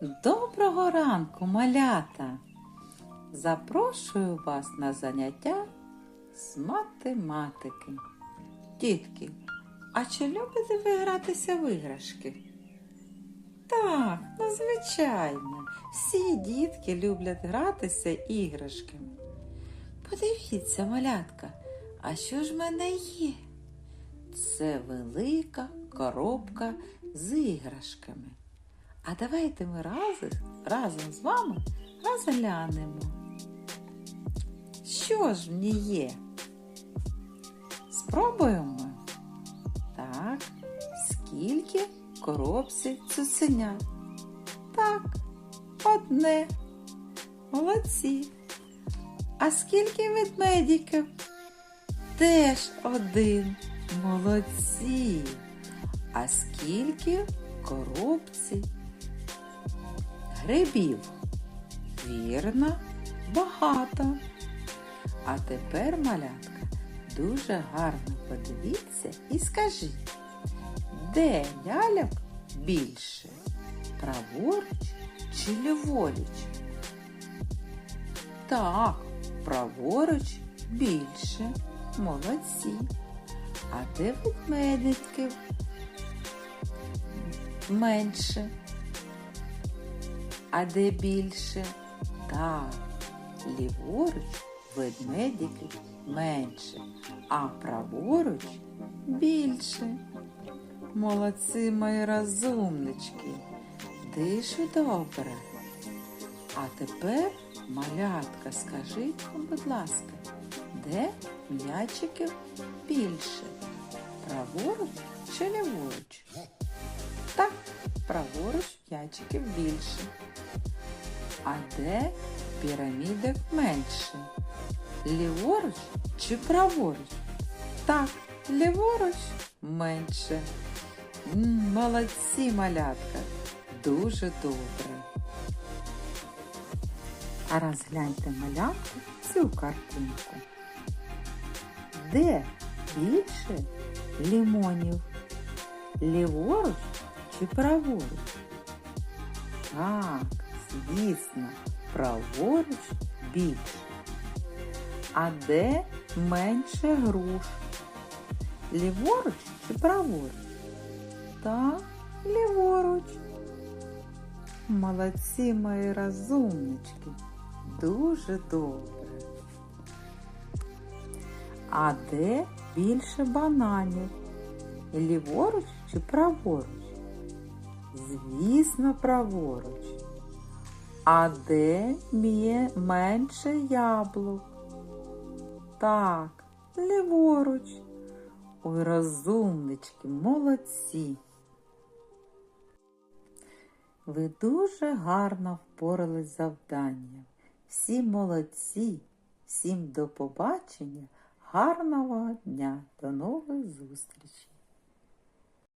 Доброго ранку, малята! Запрошую вас на заняття з математики. Дітки, а чи любите ви гратися в іграшки? Так, ну звичайно, всі дітки люблять гратися іграшками. Подивіться, малятка, а що ж в мене є? Це велика коробка з іграшками. А давайте ми разом, разом з вами розглянемо. Що ж в ній є? Спробуємо. Так, скільки в коробці цуценят? Так, одне. Молодці. А скільки ведмедиків? Теж один. Молодці. А скільки в коробці грибів? Вірно, багато. А тепер, малятка, дуже гарно подивіться і скажіть, де ляльок більше? Праворуч чи ліворуч? Так, праворуч більше. Молодці. А де ведмедиків? Менше. А де більше? Так, ліворуч ведмедиків менше, а праворуч більше. Молодці мої розумнички. Дишу добре. А тепер, малятка, скажіть, будь ласка, де м'ячиків більше? Праворуч чи ліворуч? Праворуч м'ячиків більше. А де пірамідок менше? Ліворуч чи праворуч? Так, ліворуч менше. Молодці, малятка, дуже добре. А розгляньте малятку цю картинку. Де більше лімонів? Ліворуч чи праворуч? Так, звісно, праворуч більше. А де менше груш? Ліворуч чи праворуч? Так, ліворуч. Молодці мої розумнички. Дуже добре. А де більше бананів? Ліворуч чи праворуч? Звісно, праворуч. А де мє менше яблук? Так, ліворуч. Ой, розумнички, молодці. Ви дуже гарно впорались з завданням. Всі молодці, всім до побачення, гарного дня, до нових зустрічей.